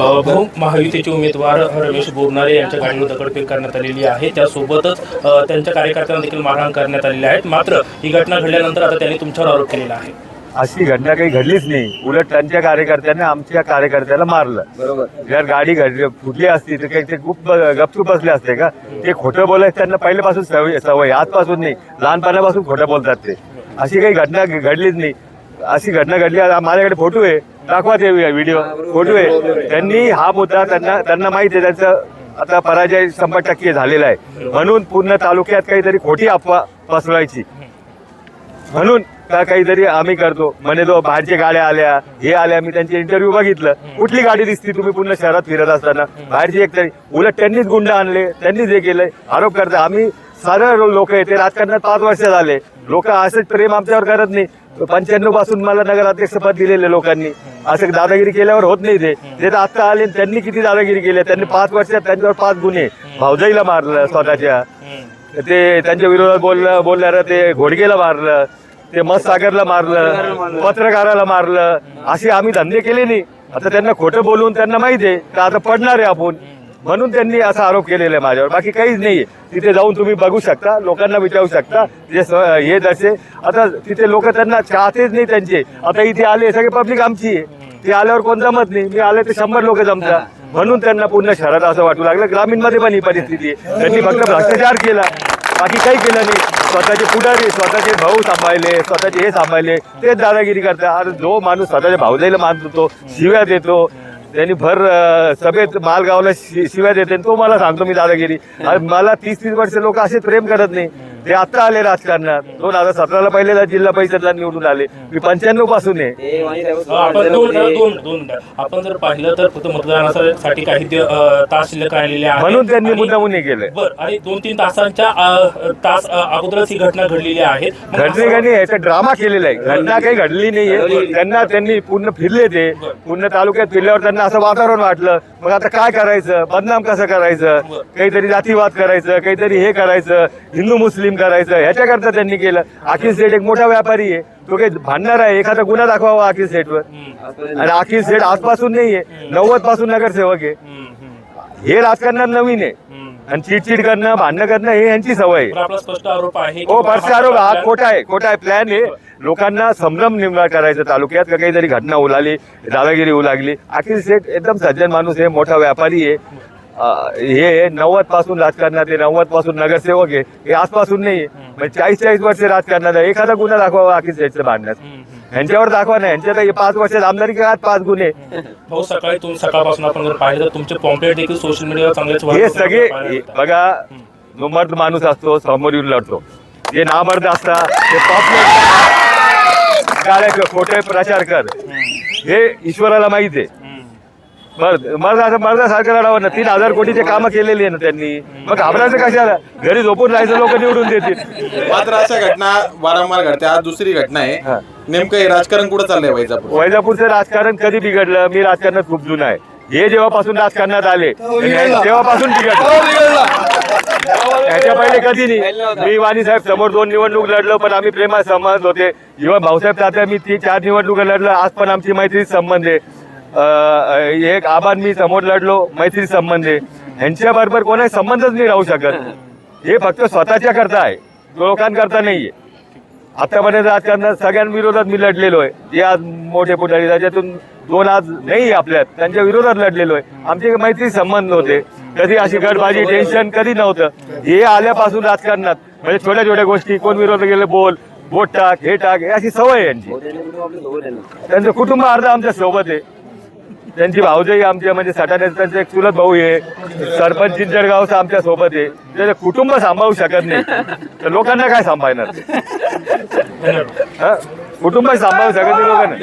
भाऊ महायुतीचे उमेदवार रमेश बोरनारे यांच्या गाडीवर दगडफेक करण्यात आलेली आहे. त्यासोबतच त्यांच्या कार्यकर्त्यांना देखील मारहाण करण्यात आलेली आहे. मात्र ही घटना घडल्यानंतर आता त्यांनी तुमच्यावर आरोप केलेला आहे. अशी घटना काही घडलीच नाही. उलट त्यांच्या कार्यकर्त्याने आमच्या कार्यकर्त्याला मारलं. बरोबर. जर गाडी घडली फुटली असती तर काही ते गुप्त गपचूप बसले असते का? ते खोटं बोलायचं त्यांना पहिल्यापासून सवय सवय आजपासून नाही. लहानपणापासून खोटं बोलतात ते. अशी काही घटना घडलीच नाही. अशी घटना घडली. आता माझ्याकडे फोटो आहे. दाखवा ते व्हिडिओ फोटो आहे. त्यांनी हा मुद्दा त्यांना त्यांना माहिती आहे. त्यांचं आता पराजय शंभर टक्के झालेला आहे. म्हणून पूर्ण तालुक्यात काहीतरी खोटी अफवा पसरवायची. म्हणून का काहीतरी आम्ही करतो. म्हणे तो बाहेरच्या गाड्या आल्या. हे आल्या. मी त्यांचे इंटरव्ह्यू बघितलं. कुठली गाडी दिसती? तुम्ही पूर्ण शहरात फिरत असताना. बाहेरची एक तरी उलट त्यांनीच गुंड आणले. त्यांनीच हे केलंय. आरोप करता. आम्ही साधारण लोक आहे. ते राजकारणात पाच वर्ष झाले. लोक असंच प्रेम आमच्यावर करत नाही. पंच्याण्णवपासून मला नगराध्यक्षपद दिलेले लोकांनी. असं दादागिरी केल्यावर होत नाही ते. ते तर आता आले त्यांनी किती दादागिरी केली? त्यांनी पाच वर्षात त्यांच्यावर पाच गुन्हे भाऊजाईला मारलं स्वतःच्या. ते त्यांच्या विरोधात बोललं बोलणारं ते घोडगेला मारलं ते मत सागरला मारलं पत्रकाराला मारलं. असे आम्ही धंदे केले नाही. आता त्यांना खोटं बोलून त्यांना माहिती आहे. का आता पडणार आहे आपण? म्हणून त्यांनी असा आरोप केलेला आहे माझ्यावर. बाकी काहीच नाहीये. तिथे जाऊन तुम्ही बघू शकता लोकांना विचारू शकता जे हे जसे. आता तिथे लोक त्यांना चाहतेच नाही त्यांचे. आता इथे आले सगळे पब्लिक आमची आहे. ते आल्यावर कोण जमत नाही. मी आले ते शंभर लोक जमतात. म्हणून त्यांना पूर्ण शहरात असं वाटू लागलं. ग्रामीणमध्ये पण ही परिस्थिती आहे. त्यांनी फक्त भ्रष्टाचार केला. बाकी काही केलं नाही. स्वतःचे पुढारी स्वतःचे भाऊ सांभाळले स्वतःचे हे सांभाळले. तेच दादागिरी करतात. अरे जो माणूस स्वतःच्या भाऊजाईला मानतो शिव्या देतो. त्यांनी भर सभेत मालगावला शि- शिवाय देते तो मला सांगतो मी दादागिरी. मला तीस तीस वर्ष लोक असे प्रेम करत नाही. ते आता आले राजकारणात दोन हजार सतराला पहिल्यांदा जिल्हा परिषदला निवडून आले. मी पंच्याण्णवपासून आहे. आपण दोन दोन दोन मिनिटं. आपण जर पाहिलं तर फक्त मतदानासाठी काही ते, अ, तास शिल्लक राहिलेले आहेत. म्हणून त्यांनी आणि- मुद्दामून हे केलंय. बर आणि दोन तीन तासांच्या अ, तास अ, अगोदरच ही घटना घडलेली आहे. मग घडली का नाही याचा ड्रामा केलेला आहे. घटना काही घडली नाहीये. त्यांना त्यांनी पूर्ण फिरले ते. पूर्ण तालुक्यात फिरल्यावर त्यांना असं वातावरण वाटलं. मग आता काय करायचं? बदनाम कसं करायचं? काहीतरी जातीवाद करायचं काहीतरी हे करायचं. हिंदू मुस्लिम करायचं ह्याच्याकरता त्यांनी केलं. अखिल सेठ एक मोठा व्यापारी आहे. तो काही भांडणार आहे. एखादा गुन्हा दाखवावा अखिल सेठवर. आणि अखिल सेठ आजपासून नाहीये नव्वदपासून नगरसेवक आहे. हे राजकारणात नवीन आहे. आणि चिडचिड करणं भांडणं करणं हे यांची सवय आहे. तर आपला स्पष्ट आरोप आहे की हो परसे आरोप हा खोटा आहे. खोटा आहे. प्लॅन आहे. लोकांना संभ्रम निर्माण करायचं तालुक्यात. का काहीतरी घटना उलाली दादागिरी होऊ लागली अखिल शेठ एकदम सज्जन माणूस आहे. मोठा व्यापारी आहे. हे नव्वदपासून राजकारणात आहे नव्वदपासून नगरसेवक आहे हे आजपासून नाही म्हणजे चाळीस चाळीस वर्ष राजकारणात आहे एखादा गुन्हा दाखवा भांडण्यात हम्म, हम्म. यांच्यावर दाखवा नाही यांच्यात हे पाच वर्षात आमदारी काळात पाच गुन्हे? भाऊ सकाळी तुम्ही सकाळपासून आपण जर पाहिलं तर तुमचे पॉम्पलेट देखील सोशल मीडियावर हे सगळे. बघा मर्द माणूस असतो समोर येऊन लढतो. जे नामर्द असतात ते गाड्या खोटे प्रचार कर. हे ईश्वराला माहीत आहे. मर्द मर्द असं मर्दासारखं लढावं ना तीन हजार कोटीचे कामं केलेली आहे ना त्यांनी. मग घाबरायचं कशाला? घरी झोपून राहायचं लोक निवडून देतील. मात्र अशा घटना वारंवार घडते. आज दुसरी घटना हा. आहे नेमकं हे राजकारण कुठं चाललंय वैजापूर वैजापूरचं राजकारण कधी बिघडलं? मी राजकारणात खूप जुना आहे. हे जेव्हापासून राजकारणात आले तेव्हापासून बिघडलं. त्याच्या पहिले कधी नाही. मी वाणी साहेब समोर दोन निवडणूक लढलो पण आम्ही प्रेमात संबंध होते. जेव्हा भाऊसाहेब तात्या मी ती चार निवडणूक लढलो. आज पण आमची मैत्री संबंध आहे. एक आबाद मी समोर लढलो मैत्री संबंध. आहे ह्यांच्या बरोबर कोणाही संबंधच नाही राहू शकत. हे फक्त स्वतःच्या करता आहे. लोकांकरता नाहीये. आतापर्यंत राजकारणात सगळ्यांविरोधात मी लढलेलो आहे. जे आज मोठे पुढारी त्याच्यातून दोन आज नाही आपल्यात. त्यांच्या विरोधात लढलेलो आहे. आमचे मैत्री संबंध होते. कधी अशी गडबाजी टेन्शन कधी नव्हतं. हे आल्यापासून राजकारणात. म्हणजे छोट्या छोट्या गोष्टी कोण विरोध गेले बोल बोट टाक हे टाक अशी सवय आहे यांची. त्यांचं कुटुंब अर्ध आमच्यासोबत आहे. त्यांची भाऊजाई आमच्या म्हणजे सटाण्याचं त्यांचं एक चुलत भाऊ आहे. सरपंच चिंचडगावचं आमच्यासोबत आहे. त्याचं कुटुंब सांभाळू शकत नाही. तर लोकांना काय सांभाळणार? कुटुंब सांभाळू शकत नाही लोकांना.